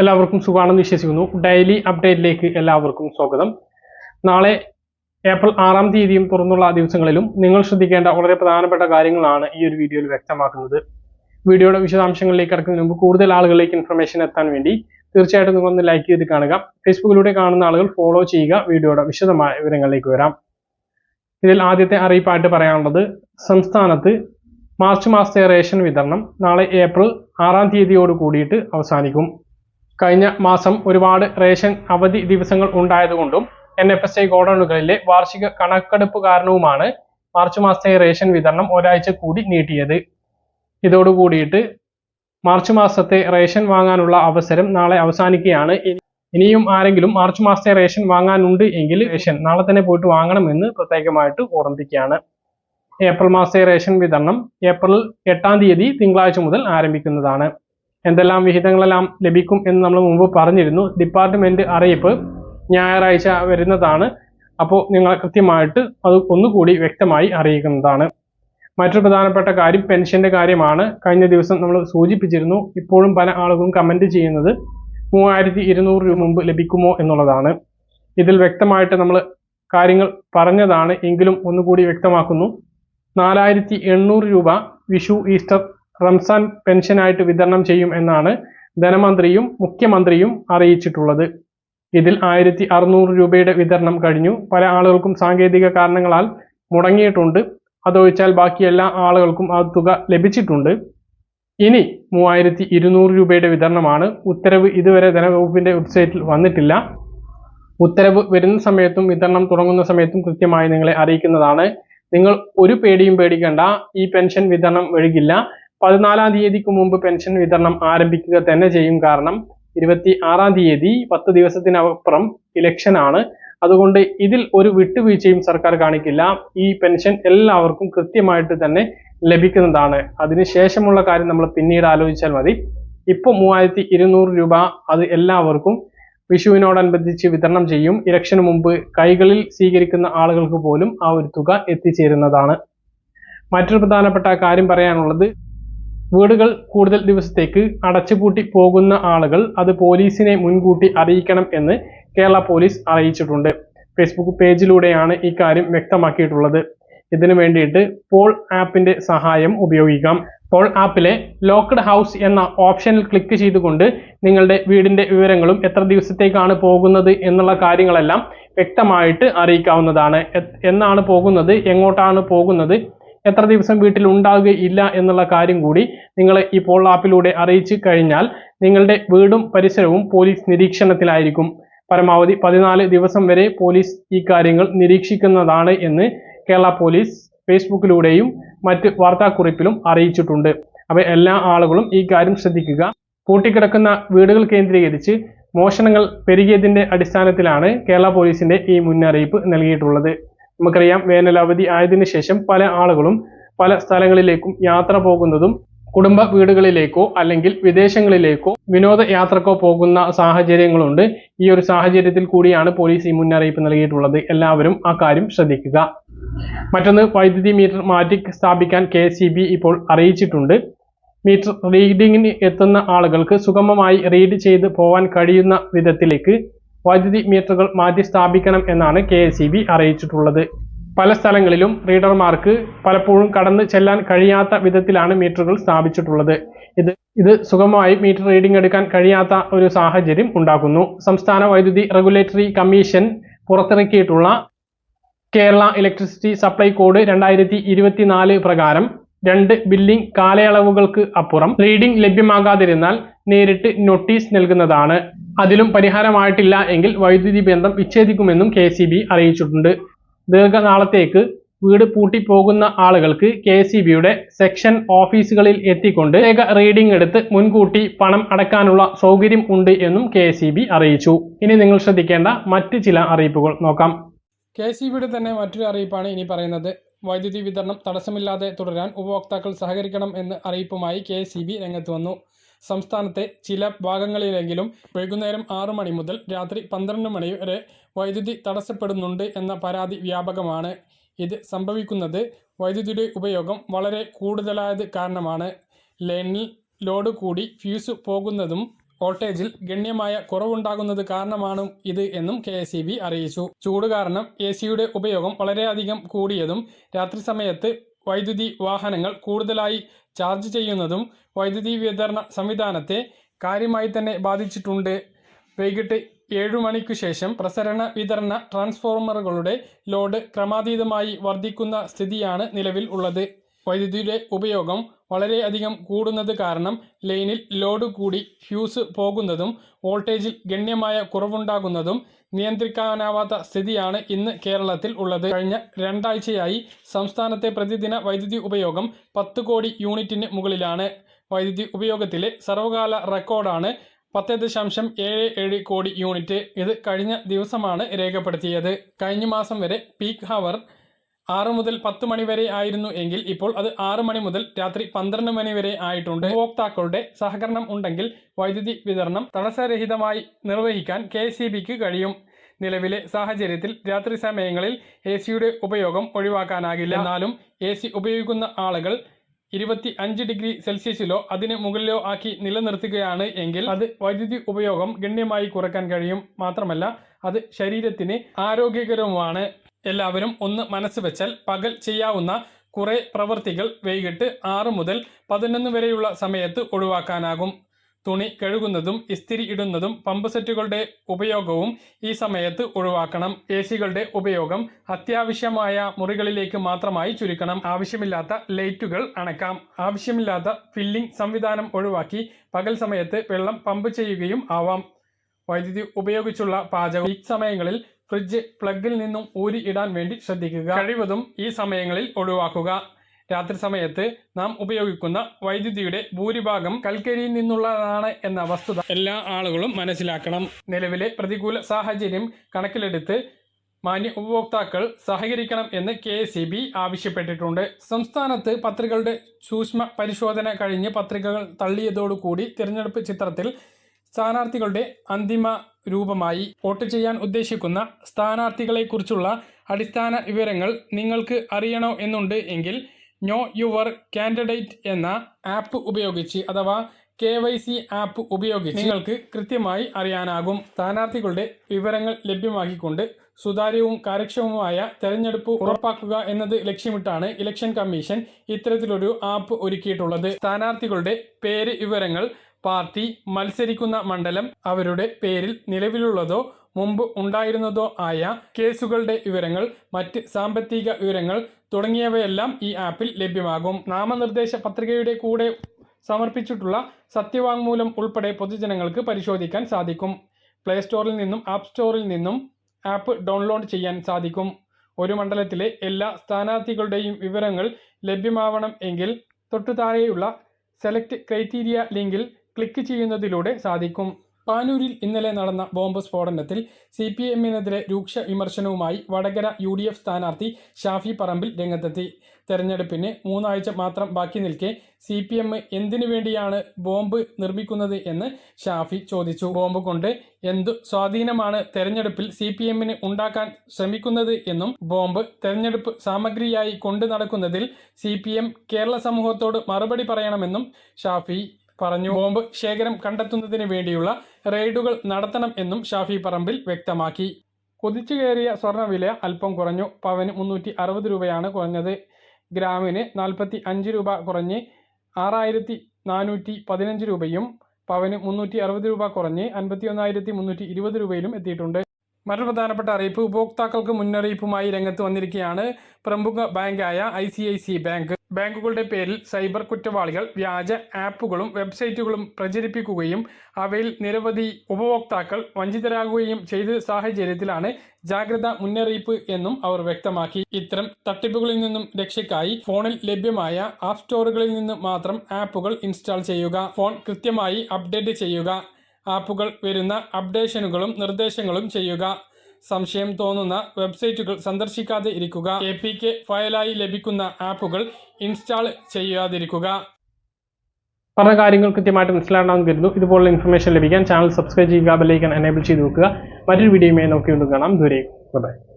എല്ലാവർക്കും സുഖമാണെന്ന് വിശ്വസിക്കുന്നു. ഡെയിലി അപ്ഡേറ്റിലേക്ക് എല്ലാവർക്കും സ്വാഗതം. നാളെ ഏപ്രിൽ ആറാം തീയതിയും തുറന്നുള്ള ദിവസങ്ങളിലും നിങ്ങൾ ശ്രദ്ധിക്കേണ്ട വളരെ പ്രധാനപ്പെട്ട കാര്യങ്ങളാണ് ഈ ഒരു വീഡിയോയിൽ വ്യക്തമാക്കുന്നത്. വീഡിയോയുടെ വിശദാംശങ്ങളിലേക്ക് കടക്കുന്നതിന് മുമ്പ് കൂടുതൽ ആളുകളിലേക്ക് ഇൻഫർമേഷൻ എത്താൻ വേണ്ടി തീർച്ചയായിട്ടും നിങ്ങളൊന്ന് ലൈക്ക് ചെയ്ത് കാണുക. ഫേസ്ബുക്കിലൂടെ കാണുന്ന ആളുകൾ ഫോളോ ചെയ്യുക. വീഡിയോയുടെ വിശദമായ വിവരങ്ങളിലേക്ക് വരാം. ഇതിൽ ആദ്യത്തെ അറിയിപ്പായിട്ട് പറയാനുള്ളത് സംസ്ഥാനത്ത് മാർച്ച് മാസത്തെ റേഷൻ വിതരണം നാളെ ഏപ്രിൽ ആറാം തീയതിയോട് കൂടിയിട്ട് അവസാനിക്കും. കഴിഞ്ഞ മാസം ഒരുപാട് റേഷൻ അവധി ദിവസങ്ങൾ ഉണ്ടായതുകൊണ്ടും എൻ എഫ് എസ് ഐ ഗോഡൌണുകളിലെ വാർഷിക കണക്കെടുപ്പ് കാരണവുമാണ് മാർച്ച് മാസത്തെ റേഷൻ വിതരണം ഒരാഴ്ച കൂടി നീട്ടിയത്. ഇതോടുകൂടിയിട്ട് മാർച്ച് മാസത്തെ റേഷൻ വാങ്ങാനുള്ള അവസരം നാളെ അവസാനിക്കുകയാണ്. ഇനിയും ആരെങ്കിലും മാർച്ച് മാസത്തെ റേഷൻ വാങ്ങാനുണ്ട് എങ്കിൽ റേഷൻ നാളെ തന്നെ പോയിട്ട് വാങ്ങണമെന്ന് പ്രത്യേകമായിട്ട് ഓർമ്മിപ്പിക്കുകയാണ്. ഏപ്രിൽ മാസത്തെ റേഷൻ വിതരണം ഏപ്രിൽ എട്ടാം തീയതി തിങ്കളാഴ്ച മുതൽ ആരംഭിക്കുന്നതാണ്. എന്തെല്ലാം വിഹിതങ്ങളെല്ലാം ലഭിക്കും എന്ന് നമ്മൾ മുമ്പ് പറഞ്ഞിരുന്നു. ഡിപ്പാർട്ട്മെന്റ് അറിയിപ്പ് ഞായറാഴ്ച വരുന്നതാണ്. അപ്പോൾ നിങ്ങൾ കൃത്യമായിട്ട് അത് ഒന്നുകൂടി വ്യക്തമായി അറിയിക്കുന്നതാണ്. മറ്റൊരു പ്രധാനപ്പെട്ട കാര്യം പെൻഷന്റെ കാര്യമാണ്. കഴിഞ്ഞ ദിവസം നമ്മൾ സൂചിപ്പിച്ചിരുന്നു. ഇപ്പോഴും പല ആളുകളും കമന്റ് ചെയ്യുന്നത് മൂവായിരത്തി ഇരുന്നൂറ് രൂപ മുമ്പ് ലഭിക്കുമോ എന്നുള്ളതാണ്. ഇതിൽ വ്യക്തമായിട്ട് നമ്മൾ കാര്യങ്ങൾ പറഞ്ഞതാണ്. എങ്കിലും ഒന്നുകൂടി വ്യക്തമാക്കുന്നു. നാലായിരത്തി എണ്ണൂറ് രൂപ വിഷു ഈസ്റ്റർ റംസാൻ പെൻഷനായിട്ട് വിതരണം ചെയ്യും എന്നാണ് ധനമന്ത്രിയും മുഖ്യമന്ത്രിയും അറിയിച്ചിട്ടുള്ളത്. ഇതിൽ ആയിരത്തി അറുന്നൂറ് രൂപയുടെ വിതരണം കഴിഞ്ഞു. പല ആളുകൾക്കും സാങ്കേതിക കാരണങ്ങളാൽ മുടങ്ങിയിട്ടുണ്ട്. അതൊഴിച്ചാൽ ബാക്കി എല്ലാ ആളുകൾക്കും ആ തുക ലഭിച്ചിട്ടുണ്ട്. ഇനി മൂവായിരത്തി ഇരുന്നൂറ് രൂപയുടെ വിതരണമാണ്. ഉത്തരവ് ഇതുവരെ ധനവകുപ്പിന്റെ വെബ്സൈറ്റിൽ വന്നിട്ടില്ല. ഉത്തരവ് വരുന്ന സമയത്തും വിതരണം തുടങ്ങുന്ന സമയത്തും കൃത്യമായി നിങ്ങളെ അറിയിക്കുന്നതാണ്. നിങ്ങൾ ഒരു പേടിയും പേടിക്കേണ്ട. ഈ പെൻഷൻ വിതരണം വൈകില്ല പതിനാലാം തീയതിക്ക് മുമ്പ് പെൻഷൻ വിതരണം ആരംഭിക്കുക തന്നെ ചെയ്യും കാരണം ഇരുപത്തി ആറാം തീയതി പത്ത് ദിവസത്തിനപ്പുറം ഇലക്ഷൻ ആണ്. അതുകൊണ്ട് ഇതിൽ ഒരു വിട്ടുവീഴ്ചയും സർക്കാർ കാണിക്കില്ല. ഈ പെൻഷൻ എല്ലാവർക്കും കൃത്യമായിട്ട് തന്നെ ലഭിക്കുന്നതാണ്. അതിനുശേഷമുള്ള കാര്യം നമ്മൾ പിന്നീട് ആലോചിച്ചാൽ മതി. ഇപ്പോൾ മൂവായിരത്തി ഇരുന്നൂറ് രൂപ അത് എല്ലാവർക്കും വിഷുവിനോടനുബന്ധിച്ച് വിതരണം ചെയ്യും. ഇലക്ഷന് മുമ്പ് കൈകളിൽ സ്വീകരിക്കുന്ന ആളുകൾക്ക് പോലും ആ ഒരു തുക എത്തിച്ചേരുന്നതാണ്. മറ്റൊരു പ്രധാനപ്പെട്ട കാര്യം പറയാനുള്ളത് വീടുകൾ കൂടുതൽ ദിവസത്തേക്ക് അടച്ചുപൂട്ടി പോകുന്ന ആളുകൾ അത് പോലീസിനെ മുൻകൂട്ടി അറിയിക്കണം എന്ന് കേരള പോലീസ് അറിയിച്ചിട്ടുണ്ട്. ഫേസ്ബുക്ക് പേജിലൂടെയാണ് ഇക്കാര്യം കാര്യം വ്യക്തമാക്കിയിട്ടുള്ളത്. ഇതിനു വേണ്ടിയിട്ട് പോൾ ആപ്പിന്റെ സഹായം ഉപയോഗിക്കാം. പോൾ ആപ്പിലെ ലോക്ക്ഡ് ഹൗസ് എന്ന ഓപ്ഷനിൽ ക്ലിക്ക് ചെയ്തുകൊണ്ട് നിങ്ങളുടെ വീടിന്റെ വിവരങ്ങളും എത്ര ദിവസത്തേക്കാണ് പോകുന്നത് എന്നുള്ള കാര്യങ്ങളെല്ലാം വ്യക്തമായിട്ട് അറിയിക്കാവുന്നതാണ്. എന്നാണ് പോകുന്നത് എങ്ങോട്ടാണ് പോകുന്നത് എത്ര ദിവസം വീട്ടിൽ ഉണ്ടാവുകയില്ല എന്നുള്ള കാര്യം കൂടി നിങ്ങൾ ഈ പോൾ ആപ്പിലൂടെ അറിയിച്ചു കഴിഞ്ഞാൽ നിങ്ങളുടെ വീടും പരിസരവും പോലീസ് നിരീക്ഷണത്തിലായിരിക്കും. പരമാവധി പതിനാല് ദിവസം വരെ പോലീസ് ഈ കാര്യങ്ങൾ നിരീക്ഷിക്കുന്നതാണ് എന്ന് കേരള പോലീസ് ഫേസ്ബുക്കിലൂടെയും മറ്റ് വാർത്താക്കുറിപ്പിലും അറിയിച്ചിട്ടുണ്ട്. അപ്പോൾ എല്ലാ ആളുകളും ഈ കാര്യം ശ്രദ്ധിക്കുക. പൂട്ടിക്കിടക്കുന്ന വീടുകൾ കേന്ദ്രീകരിച്ച് മോഷണങ്ങൾ പെരുകിയതിന്റെ അടിസ്ഥാനത്തിലാണ് കേരള പോലീസിന്റെ ഈ മുന്നറിയിപ്പ് നൽകിയിട്ടുള്ളത്. നമുക്കറിയാം വേനൽ അവധി ആയതിനു ശേഷം പല ആളുകളും പല സ്ഥലങ്ങളിലേക്കും യാത്ര പോകുന്നതും കുടുംബ വീടുകളിലേക്കോ അല്ലെങ്കിൽ വിദേശങ്ങളിലേക്കോ വിനോദ യാത്രക്കോ പോകുന്ന സാഹചര്യങ്ങളുണ്ട്. ഈ ഒരു സാഹചര്യത്തിൽ കൂടിയാണ് പോലീസ് ഈ മുന്നറിയിപ്പ് നൽകിയിട്ടുള്ളത്. എല്ലാവരും ആ കാര്യം ശ്രദ്ധിക്കുക. മറ്റൊന്ന് വൈദ്യുതി മീറ്റർ മാറ്റി സ്ഥാപിക്കാൻ കെ ഇപ്പോൾ അറിയിച്ചിട്ടുണ്ട്. മീറ്റർ റീഡിങ്ങിന് എത്തുന്ന ആളുകൾക്ക് സുഗമമായി റീഡ് ചെയ്ത് പോവാൻ കഴിയുന്ന വിധത്തിലേക്ക് വൈദ്യുതി മീറ്ററുകൾ മാറ്റി സ്ഥാപിക്കണം എന്നാണ് കെ അറിയിച്ചിട്ടുള്ളത്. പല സ്ഥലങ്ങളിലും റീഡർമാർക്ക് പലപ്പോഴും കടന്ന് ചെല്ലാൻ കഴിയാത്ത വിധത്തിലാണ് മീറ്ററുകൾ സ്ഥാപിച്ചിട്ടുള്ളത്. ഇത് ഇത് സുഗമമായി മീറ്റർ റീഡിംഗ് എടുക്കാൻ കഴിയാത്ത ഒരു സാഹചര്യം ഉണ്ടാക്കുന്നു. സംസ്ഥാന വൈദ്യുതി റെഗുലേറ്ററി കമ്മീഷൻ പുറത്തിറക്കിയിട്ടുള്ള കേരള ഇലക്ട്രിസിറ്റി സപ്ലൈ കോഡ് രണ്ടായിരത്തി ഇരുപത്തിനാല് പ്രകാരം രണ്ട് ബില്ലിംഗ് കാലയളവുകൾക്ക് അപ്പുറം റീഡിംഗ് ലഭ്യമാകാതിരുന്നാൽ നേരിട്ട് നോട്ടീസ് നൽകുന്നതാണ്. അതിലും പരിഹാരമായിട്ടില്ല എങ്കിൽ വൈദ്യുതി ബന്ധം വിച്ഛേദിക്കുമെന്നും കെ അറിയിച്ചിട്ടുണ്ട്. ദീർഘനാളത്തേക്ക് വീട് പൂട്ടിപ്പോകുന്ന ആളുകൾക്ക് കെ സി ബിയുടെ സെക്ഷൻ ഓഫീസുകളിൽ എത്തിക്കൊണ്ട് ഏക റീഡിംഗ് എടുത്ത് മുൻകൂട്ടി പണം അടക്കാനുള്ള സൗകര്യം ഉണ്ട് എന്നും കെ അറിയിച്ചു. ഇനി നിങ്ങൾ ശ്രദ്ധിക്കേണ്ട മറ്റ് ചില അറിയിപ്പുകൾ നോക്കാം. കെ സി ബിയുടെ തന്നെ മറ്റൊരു അറിയിപ്പാണ് ഇനി പറയുന്നത്. വൈദ്യുതി വിതരണം തടസ്സമില്ലാതെ തുടരാൻ ഉപഭോക്താക്കൾ സഹകരിക്കണം എന്ന് അറിയിപ്പുമായി കെ സി ബി രംഗത്ത് വന്നു. സംസ്ഥാനത്തെ ചില ഭാഗങ്ങളിലെങ്കിലും വൈകുന്നേരം ആറു മണി മുതൽ രാത്രി പന്ത്രണ്ട് മണി വരെ വൈദ്യുതി തടസ്സപ്പെടുന്നുണ്ട് എന്ന പരാതി വ്യാപകമാണ് ഇത് സംഭവിക്കുന്നത്. വൈദ്യുതിയുടെ ഉപയോഗം വളരെ കൂടുതലായത് കാരണമാണ്. ലൈനിൽ ലോഡ് കൂടി ഫ്യൂസ് പോകുന്നതും വോൾട്ടേജിൽ ഗണ്യമായ കുറവുണ്ടാകുന്നത് കാരണമാണ് ഇത് എന്നും കെ എസ് ഇ ബി അറിയിച്ചു. ചൂട് കാരണം എ സിയുടെ ഉപയോഗം വളരെയധികം കൂടിയതും രാത്രി സമയത്ത് വൈദ്യുതി വാഹനങ്ങൾ കൂടുതലായി ചാർജ് ചെയ്യുന്നതും വൈദ്യുതി വിതരണ സംവിധാനത്തെ കാര്യമായി തന്നെ ബാധിച്ചിട്ടുണ്ട്. വൈകിട്ട് ഏഴു മണിക്കു ശേഷം പ്രസരണ വിതരണ ട്രാൻസ്ഫോർമറുകളുടെ ലോഡ് ക്രമാതീതമായി വർദ്ധിക്കുന്ന സ്ഥിതിയാണ് നിലവിൽ ഉള്ളത്. വൈദ്യുതിയുടെ ഉപയോഗം വളരെയധികം കൂടുന്നത് കാരണം ലൈനിൽ ലോഡ് കൂടി ഫ്യൂസ് പോകുന്നതും വോൾട്ടേജിൽ ഗണ്യമായ കുറവുണ്ടാകുന്നതും നിയന്ത്രിക്കാനാവാത്ത സ്ഥിതിയാണ് ഇന്ന് കേരളത്തിൽ ഉള്ളത്. കഴിഞ്ഞ രണ്ടാഴ്ചയായി സംസ്ഥാനത്തെ പ്രതിദിന വൈദ്യുതി ഉപയോഗം പത്ത് കോടി യൂണിറ്റിന് മുകളിലാണ്. വൈദ്യുതി ഉപയോഗത്തിലെ സർവകാല റെക്കോർഡാണ് പത്ത് ദശാംശം ഏഴ് ഏഴ് കോടി യൂണിറ്റ്. ഇത് കഴിഞ്ഞ ദിവസമാണ് രേഖപ്പെടുത്തിയത്. കഴിഞ്ഞ മാസം വരെ പീക്ക് ഹവർ ആറ് മുതൽ പത്ത് മണി വരെ ആയിരുന്നു എങ്കിൽ ഇപ്പോൾ അത് ആറ് മണി മുതൽ രാത്രി പന്ത്രണ്ട് മണി വരെ ആയിട്ടുണ്ട്. ഉപഭോക്താക്കളുടെ സഹകരണം ഉണ്ടെങ്കിൽ വൈദ്യുതി വിതരണം തടസ്സരഹിതമായി നിർവഹിക്കാൻ കെ കഴിയും. നിലവിലെ സാഹചര്യത്തിൽ രാത്രി സമയങ്ങളിൽ എ സിയുടെ ഉപയോഗം ഒഴിവാക്കാനാകില്ല. എന്നാലും എ സി ഉപയോഗിക്കുന്ന ആളുകൾ ഇരുപത്തി അഞ്ച് ഡിഗ്രി സെൽഷ്യസിലോ അതിന് മുകളിലോ ആക്കി നിലനിർത്തുകയാണ് എങ്കിൽ അത് വൈദ്യുതി ഉപയോഗം ഗണ്യമായി കുറയ്ക്കാൻ കഴിയും. മാത്രമല്ല അത് ശരീരത്തിന് ആരോഗ്യകരവുമാണ്. എല്ലാവരും ഒന്ന് മനസ്സ് വെച്ചാൽ പകൽ ചെയ്യാവുന്ന കുറേ പ്രവൃത്തികൾ വൈകിട്ട് ആറ് മുതൽ പതിനൊന്ന് വരെയുള്ള സമയത്ത് ഒഴിവാക്കാനാകും. തുണി കഴുകുന്നതും ഇസ്തിരി ഇടുന്നതും പമ്പ് സെറ്റുകളുടെ ഉപയോഗവും ഈ സമയത്ത് ഒഴിവാക്കണം. എ സികളുടെ ഉപയോഗം അത്യാവശ്യമായ മുറികളിലേക്ക് മാത്രമായി ചുരുക്കണം. ആവശ്യമില്ലാത്ത ലൈറ്റുകൾ അണക്കാം. ആവശ്യമില്ലാത്ത ഫില്ലിംഗ് സംവിധാനം ഒഴിവാക്കി പകൽ സമയത്ത് വെള്ളം പമ്പ് ചെയ്യുകയും ആവാം. വൈദ്യുതി ഉപയോഗിച്ചുള്ള പാചകം ഈ സമയങ്ങളിൽ ഫ്രിഡ്ജ് പ്ലഗിൽ നിന്നും ഊരി ഇടാൻ വേണ്ടി ശ്രദ്ധിക്കുക. കഴിവതും ഈ സമയങ്ങളിൽ ഒഴിവാക്കുക. രാത്രി സമയത്ത് നാം ഉപയോഗിക്കുന്ന വൈദ്യുതിയുടെ ഭൂരിഭാഗം കൽക്കരിയിൽ നിന്നുള്ളതാണ് എന്ന വസ്തുത എല്ലാ ആളുകളും മനസ്സിലാക്കണം. നിലവിലെ പ്രതികൂല സാഹചര്യം കണക്കിലെടുത്ത് മാന്യ ഉപഭോക്താക്കൾ സഹകരിക്കണം എന്ന് കെ എസ് ആവശ്യപ്പെട്ടിട്ടുണ്ട്. സംസ്ഥാനത്ത് പത്രികകളുടെ സൂക്ഷ്മ പരിശോധന കഴിഞ്ഞ് പത്രികകൾ തള്ളിയതോടുകൂടി തിരഞ്ഞെടുപ്പ് ചിത്രത്തിൽ സ്ഥാനാർത്ഥികളുടെ അന്തിമ രൂപമായി വോട്ട് ചെയ്യാൻ ഉദ്ദേശിക്കുന്ന സ്ഥാനാർത്ഥികളെക്കുറിച്ചുള്ള അടിസ്ഥാന വിവരങ്ങൾ നിങ്ങൾക്ക് അറിയണോ എന്നുണ്ട് എങ്കിൽ നോ യുവർ കാൻഡിഡേറ്റ് എന്ന ആപ്പ് ഉപയോഗിച്ച് അഥവാ കെ വൈ സി ആപ്പ് ഉപയോഗിച്ച് നിങ്ങൾക്ക് കൃത്യമായി അറിയാനാകും. സ്ഥാനാർത്ഥികളുടെ വിവരങ്ങൾ ലഭ്യമാക്കിക്കൊണ്ട് സുതാര്യവും കാര്യക്ഷമവുമായ തെരഞ്ഞെടുപ്പ് ഉറപ്പാക്കുക എന്നത് ലക്ഷ്യമിട്ടാണ് ഇലക്ഷൻ കമ്മീഷൻ ഇത്തരത്തിലൊരു ആപ്പ് ഒരുക്കിയിട്ടുള്ളത്. സ്ഥാനാർത്ഥികളുടെ പേര് വിവരങ്ങൾ പാർട്ടി മത്സരിക്കുന്ന മണ്ഡലം അവരുടെ പേരിൽ നിലവിലുള്ളതോ മുമ്പ് ഉണ്ടായിരുന്നതോ ആയ കേസുകളുടെ വിവരങ്ങൾ മറ്റ് സാമ്പത്തിക വിവരങ്ങൾ തുടങ്ങിയവയെല്ലാം ഈ ആപ്പിൽ ലഭ്യമാകും. നാമനിർദ്ദേശ പത്രികയുടെ കൂടെ സമർപ്പിച്ചിട്ടുള്ള സത്യവാങ്മൂലം ഉൾപ്പെടെ പൊതുജനങ്ങൾക്ക് പരിശോധിക്കാൻ സാധിക്കും. പ്ലേ സ്റ്റോറിൽ നിന്നും ആപ്പ് സ്റ്റോറിൽ നിന്നും ആപ്പ് ഡൗൺലോഡ് ചെയ്യാൻ സാധിക്കും. ഒരു മണ്ഡലത്തിലെ എല്ലാ സ്ഥാനാർത്ഥികളുടെയും വിവരങ്ങൾ ലഭ്യമാവണം എങ്കിൽ തൊട്ടു താഴെയുള്ള സെലക്ട് ക്രൈറ്റീരിയ ലിങ്കിൽ ക്ലിക്ക് ചെയ്യുന്നതിലൂടെ സാധിക്കും. പാനൂരിൽ ഇന്നലെ നടന്ന ബോംബ് സ്ഫോടനത്തിൽ സി പി എമ്മിനെതിരെ രൂക്ഷ വിമർശനവുമായി വടകര യു ഡി എഫ് സ്ഥാനാർത്ഥി ഷാഫി പറമ്പിൽ രംഗത്തെത്തി. തെരഞ്ഞെടുപ്പിന് മൂന്നാഴ്ച മാത്രം ബാക്കി നിൽക്കെ സി പി എം എന്തിനു വേണ്ടിയാണ് ബോംബ് നിർമ്മിക്കുന്നത് എന്ന് ഷാഫി ചോദിച്ചു. ബോംബ് കൊണ്ട് എന്തു സ്വാധീനമാണ് തെരഞ്ഞെടുപ്പിൽ സി പി എമ്മിന് ഉണ്ടാക്കാൻ ശ്രമിക്കുന്നത് എന്നും ബോംബ് തെരഞ്ഞെടുപ്പ് സാമഗ്രിയായി കൊണ്ടു നടക്കുന്നതിൽ സി പി എം കേരള സമൂഹത്തോട് മറുപടി പറയണമെന്നും ഷാഫി പറഞ്ഞു. ബോംബ് ശേഖരം കണ്ടെത്തുന്നതിന് വേണ്ടിയുള്ള റെയ്ഡുകൾ നടത്തണം എന്നും ഷാഫി പറമ്പിൽ വ്യക്തമാക്കി. കുതിച്ചു കയറിയ സ്വർണവില അല്പം കുറഞ്ഞു. പവന് മുന്നൂറ്റി അറുപത് രൂപയാണ് കുറഞ്ഞത്. ഗ്രാമിന് നാൽപ്പത്തി അഞ്ച് രൂപ കുറഞ്ഞ് ആറായിരത്തി നാനൂറ്റി പതിനഞ്ച് രൂപയും പവന് മുന്നൂറ്റി അറുപത് രൂപ കുറഞ്ഞ് അൻപത്തി ഒന്നായിരത്തി മുന്നൂറ്റി ഇരുപത് രൂപയിലും എത്തിയിട്ടുണ്ട്. മറ്റൊരു പ്രധാനപ്പെട്ട അറിയിപ്പ് ഉപഭോക്താക്കൾക്ക് മുന്നറിയിപ്പുമായി രംഗത്ത് വന്നിരിക്കുകയാണ് പ്രമുഖ ബാങ്കായ I C I C bank. ബാങ്കുകളുടെ പേരിൽ സൈബർ കുറ്റവാളികൾ വ്യാജ ആപ്പുകളും വെബ്സൈറ്റുകളും പ്രചരിപ്പിക്കുകയും അവയിൽ നിരവധി ഉപഭോക്താക്കൾ വഞ്ചിതരാകുകയും ചെയ്ത സാഹചര്യത്തിലാണ് ജാഗ്രത മുന്നറിയിപ്പ് എന്നും അവർ വ്യക്തമാക്കി. ഇത്തരം തട്ടിപ്പുകളിൽ നിന്നും രക്ഷയ്ക്കായി ഫോണിൽ ലഭ്യമായ ആപ്പ് സ്റ്റോറുകളിൽ നിന്ന് മാത്രം ആപ്പുകൾ ഇൻസ്റ്റാൾ ചെയ്യുക ഫോൺ കൃത്യമായി അപ്ഡേറ്റ് ചെയ്യുക ആപ്പുകൾ വരുന്ന അപ്ഡേഷനുകളും നിർദ്ദേശങ്ങളും ചെയ്യുക. സംശയം തോന്നുന്ന വെബ്സൈറ്റുകൾ സന്ദർശിക്കാതെ ഇരിക്കുക. എ പി കെ ഫയലായി ലഭിക്കുന്ന ആപ്പുകൾ ഇൻസ്റ്റാൾ ചെയ്യാതിരിക്കുക. പറഞ്ഞ കാര്യങ്ങൾ കൃത്യമായിട്ട് മനസ്സിലാക്കണമെന്ന് കരുതുന്നു. ഇതുപോലുള്ള ഇൻഫർമേഷൻ ലഭിക്കാൻ ചാനൽ സബ്സ്ക്രൈബ് ചെയ്യുക ബെല്ലൈക്കൻ എനേബിൾ ചെയ്ത് വെക്കുക. മറ്റൊരു വീഡിയോയുമായി നോക്കി വീണ്ടും കാണാം. ദൂരെ ബൈ